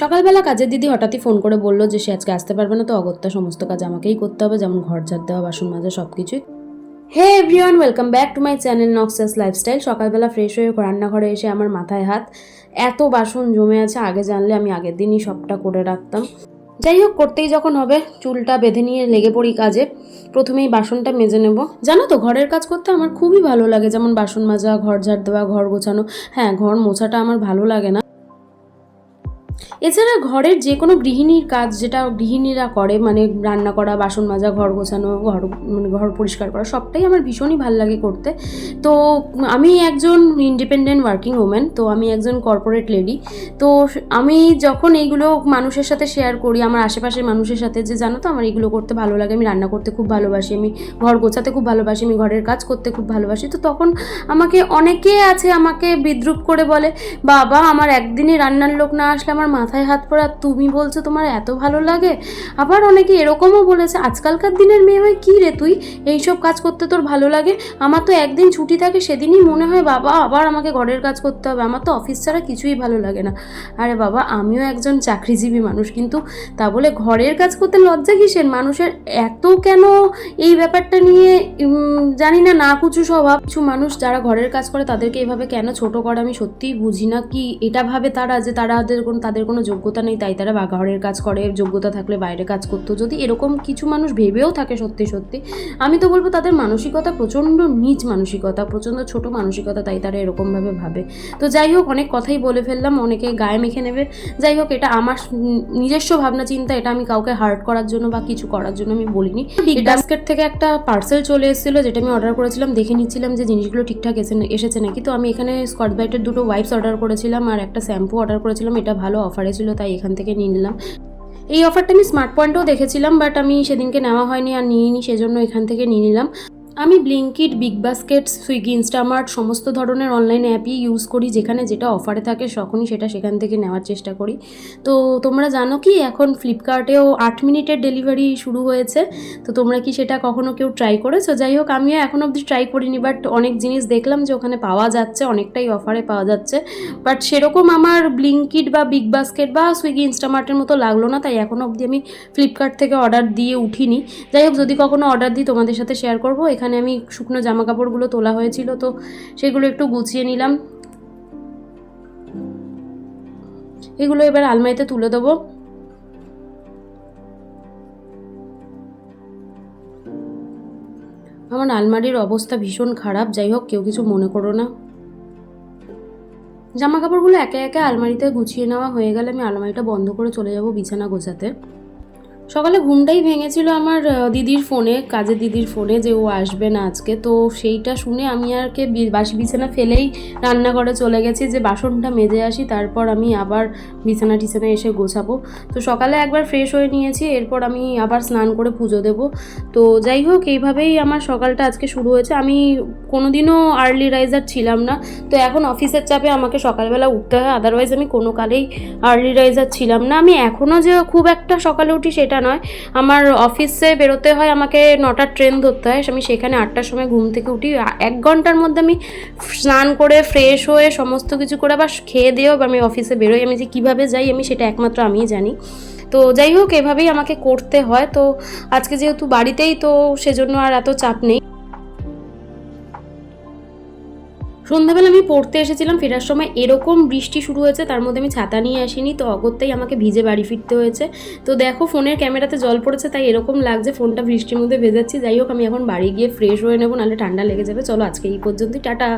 সকালবেলা কাজের দিদি হঠাৎই ফোন করে বলল যে, সে আজকে আসতে পারবে না, তো অগত্যা সমস্ত কাজ আমাকেই করতে হবে, যেমন ঘর ঝাড় দেওয়া, বাসন মাজা সব কিছুই hey everyone, welcome back to my channel নক্সাস lifestyle. সকালবেলা ফ্রেশ হয়ে রান্নাঘরে এসে আমার মাথায় হাত, এত বাসন জমে আছে, আগে জানলে আমি আগের দিনই সবটা করে রাখতাম। যাই হোক, করতেই যখন হবে, চুলটা বেঁধে নিয়ে লেগে পড়ি কাজে, প্রথমেই বাসনটা মেজে নেব। জানো তো, ঘরের কাজ করতে আমার খুবই ভালো লাগে, যেমন বাসন মাজা, ঘর ঝাড় দেওয়া, ঘর গোছানো। হ্যাঁ ঘর মোছাটা আমার ভালো লাগে না। এছাড়া ঘরের যে কোনো গৃহিণীর কাজ যেটা গৃহিণীরা করে মানে রান্না করা, বাসন মাজা, ঘর গোছানো, ঘর মানে ঘর পরিষ্কার করা, সবটাই আমার ভীষণই ভালো লাগে করতে। তো আমি একজন ইন্ডিপেন্ডেন্ট ওয়ার্কিং ওম্যান তো আমি একজন কর্পোরেট লেডি তো আমি যখন এইগুলো মানুষের সাথে শেয়ার করি, আমার আশেপাশের মানুষের সাথে যে জানো তো আমার এগুলো করতে ভালো লাগে, আমি রান্না করতে খুব ভালোবাসি, আমি ঘর গোছাতে খুব ভালোবাসি, আমি ঘরের কাজ করতে খুব ভালোবাসি, তো তখন আমাকে অনেকে আছে আমাকে বিদ্রুপ করে বলে, বাবা, আমার একদিনে রান্নার লোক না আসলে আমার মাথায় হাত পড়া তুমি বলছো তোমার এত ভালো লাগে। আবার অনেকে এরকমও বলেছে, আজকালকার দিনের মেয়ে হয় কী রে তুই? এইসব কাজ করতে তোর ভালো লাগে? আমার তো একদিন ছুটি থাকে, সেদিনই মনে হয়, বাবা, আবার আমাকে ঘরের কাজ করতে হবে। আমার তো অফিস ছাড়া কিছুই ভালো লাগে না। আরে বাবা, আমিও একজন চাকরিজীবী মানুষ, কিন্তু তা বলে ঘরের কাজ করতে লজ্জা কিসের? মানুষের এত কেন এই ব্যাপারটা নিয়ে জানি না না কুচু স্বভাব। কিছু মানুষ যারা ঘরের কাজ করে, তাদেরকে এভাবে কেন ছোট করে আমি সত্যিই বুঝি না, কি এটা ভাবে তারা যে তারাদের কোনো তাদের কোনো যোগ্যতা নেই তাই তারা বা ঘরের কাজ করে যোগ্যতা থাকলে বাইরে কাজ করতো। যদি এরকম কিছু মানুষ ভেবেও থাকে সত্যি সত্যি আমি তো বলব তাদের মানসিকতা প্রচণ্ড নিচ মানসিকতা প্রচণ্ড ছোট মানসিকতা তাই তারা এরকমভাবে ভাবে। তো যাই হোক অনেক কথাই বলে ফেললাম অনেকে গায়ে মেখে নেবে। যাই হোক এটা আমার নিজস্ব ভাবনা চিন্তা এটা আমি কাউকে হার্ট করার জন্য বা কিছু করার জন্য আমি বলিনি। বিগ বাস্কেট থেকে একটা পার্সেল চলে এসেছিল যেটা আমি অর্ডার করেছিলাম দেখে নিচ্ছিলাম যে জিনিসগুলো ঠিকঠাক এসে এসেছে নাকি। তো আমি এখানে স্কট ব্রাইটের দুটো ওয়াইপস অর্ডার করেছিলাম আর একটা শ্যাম্পু অর্ডার করেছিলাম এটা ভালো অফারে ছিল, তাই এখান থেকে নিয়ে নিলাম। এই অফারটা আমি স্মার্ট পয়েন্টেও দেখেছিলাম বাট আমি সেদিনকে নেওয়া হয়নি আর নিইনি, সেজন্য এখান থেকে নিয়ে নিলাম। আমি Blinkit big basket Swiggy Instamart সমস্ত ধরনের অনলাইন অ্যাপই ইউজ করি, যেখানে যেটা অফারে থাকে তখনই সেটা সেখান থেকে নেওয়ার চেষ্টা করি। তো তোমরা জানো কি, এখন ফ্লিপকার্টেও আট মিনিটের ডেলিভারি শুরু হয়েছে, তো তোমরা কি সেটা কখনো কেউ ট্রাই করেছ? যাই হোক, আমিও এখন অবধি ট্রাই করিনি বাট অনেক জিনিস দেখলাম যে ওখানে পাওয়া যাচ্ছে, অনেকটাই অফারে পাওয়া যাচ্ছে। বাট সেরকম আমার ব্লিঙ্কিট বা বিগ বাস্কেট বা সুইগি ইনস্টামার্টের মতো লাগল না, তাই এখনও অবধি আমি ফ্লিপকার্ট থেকে অর্ডার দিয়ে উঠিনি। যাই হোক, যদি কখনো অর্ডার দিই, তোমাদের সাথে শেয়ার করব। এখানে আমি শুকনো জামা কাপড়গুলো তোলা হয়েছিল, তো সেগুলো একটু গুছিয়ে নিলাম। এগুলো এবার আলমারিতে তুলে দেবো। আমার আলমারির অবস্থা ভীষণ খারাপ, যাই হোক, কেউ কিছু মনে করো না। জামা কাপড়গুলো একে একে আলমারিতে গুছিয়ে নেওয়া হয়ে গেলে আমি আলমারিটা বন্ধ করে চলে যাব বিছানা গোছাতে। সকালে ঘুমটাই ভেঙেছিল আমার দিদির ফোনে, কাজের দিদির ফোনে যে ও আসবে না আজকে। তো সেইটা শুনে আমি আর কে বাসি বিছানা ফেলেই রান্নাঘরে চলে গেছি যে বাসনটা মেজে আসি, তারপর আমি আবার বিছানা টিছানা এসে গোছাবো। তো সকালে একবার ফ্রেশ হয়ে নিয়েছি, এরপর আমি আবার স্নান করে পুজো দেব। তো যাই হোক, এইভাবেই আমার সকালটা আজকে শুরু হয়েছে। আমি কোনোদিনও আর্লি রাইজার ছিলাম না। তো এখন অফিসের চাপে আমাকে সকালবেলা উঠতে হয় আদারওয়াইজ আমি কোনো কালেই আর্লি রাইজার ছিলাম না। আমি এখনও যে খুব একটা সকালে উঠি সেটা নয়। আমার অফিসে বেরোতে হয়, আমাকে নটার ট্রেন ধরতে হয়। আমি সেখানে আটটার সময় ঘুম থেকে উঠি। এক ঘণ্টার মধ্যে আমি স্নান করে ফ্রেশ হয়ে সমস্ত কিছু করে বা খেয়ে দিয়েও আমি অফিসে বেরোই। আমি যে কীভাবে যাই আমি সেটা একমাত্র আমিই জানি। তো যাই হোক, এভাবেই আমাকে করতে হয়। তো আজকে যেহেতু বাড়িতেই, তো সেজন্য আর এত চাপ নেই। সন্ধ্যাবেলা আমি পড়তে এসেছিলাম, ফেরার সময় এরকম বৃষ্টি শুরু হয়েছে, তার মধ্যে আমি ছাতা নিয়ে আসিনি, তো অগত্যাই আমাকে ভিজে বাড়ি ফিরতে হয়েছে। তো দেখো, ফোনের ক্যামেরাতে জল পড়েছে, তাই এরকম লাগছে ফোনটা বৃষ্টির মধ্যে ভেজাচ্ছি। যাই হোক, আমি এখন বাড়ি গিয়ে ফ্রেশ হয়ে নেব, নাহলে ঠান্ডা লেগে যাবে। চলো আজকে এই পর্যন্তই, টাটা।